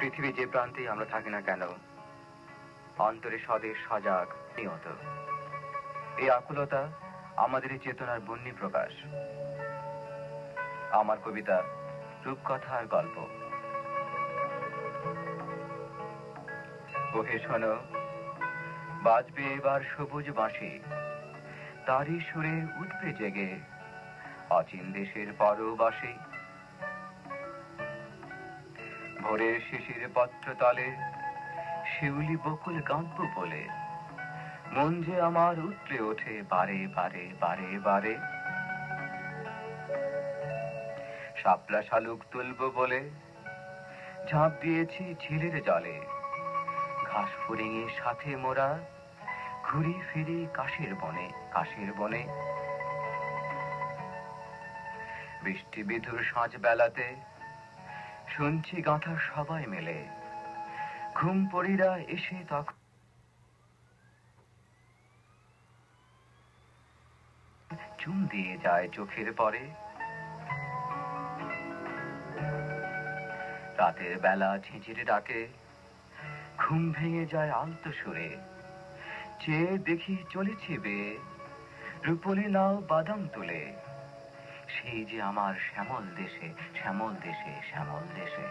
পৃথিবীর যে প্রান্তেই আমরা থাকি না কেন, অন্তরে স্বদেশ সজাগ নিয়ত এই আকুলতা আমাদের চেতনার বন্যী প্রকাশ। আমার কবিতা রূপকথার গল্প। ওহে শোনো, বাজবে এবার সবুজ বাঁশি। তারই সুরে উঠবে জেগে অচিন দেশের পরবাসী। ভোরের শিশির পত্র তলে, শিউলি বকুল গাঁথব বলে। মন যে আমার উতলে ওঠে বারে বারে বারে বারে। শাপলা শালুক তুলব বলে, ঝাঁপ দিয়েছি ঝিলের জলে। ঘাস ফুরিঙে সাথে মোরা, ঘুরি ফিরি কাশের বনে কাশের বনে। বৃষ্টি বিধুর সাঁঝ বেলাতে শুনছি গাঁথা সবাই মেলে। ঘুম পড়িরা এসে তখন চুম দিয়ে যায় চোখের পরে। রাতের বেলা ঝিঁঝিরে ডাকে, ঘুম ভেঙে যায় আলতো সুরে। চেয়ে দেখি চলেছি বে, রূপলি নাও বাদাম তুলে। সেই যে আমার শ্যামল দেশে শ্যামল দেশে শ্যামল দেশে।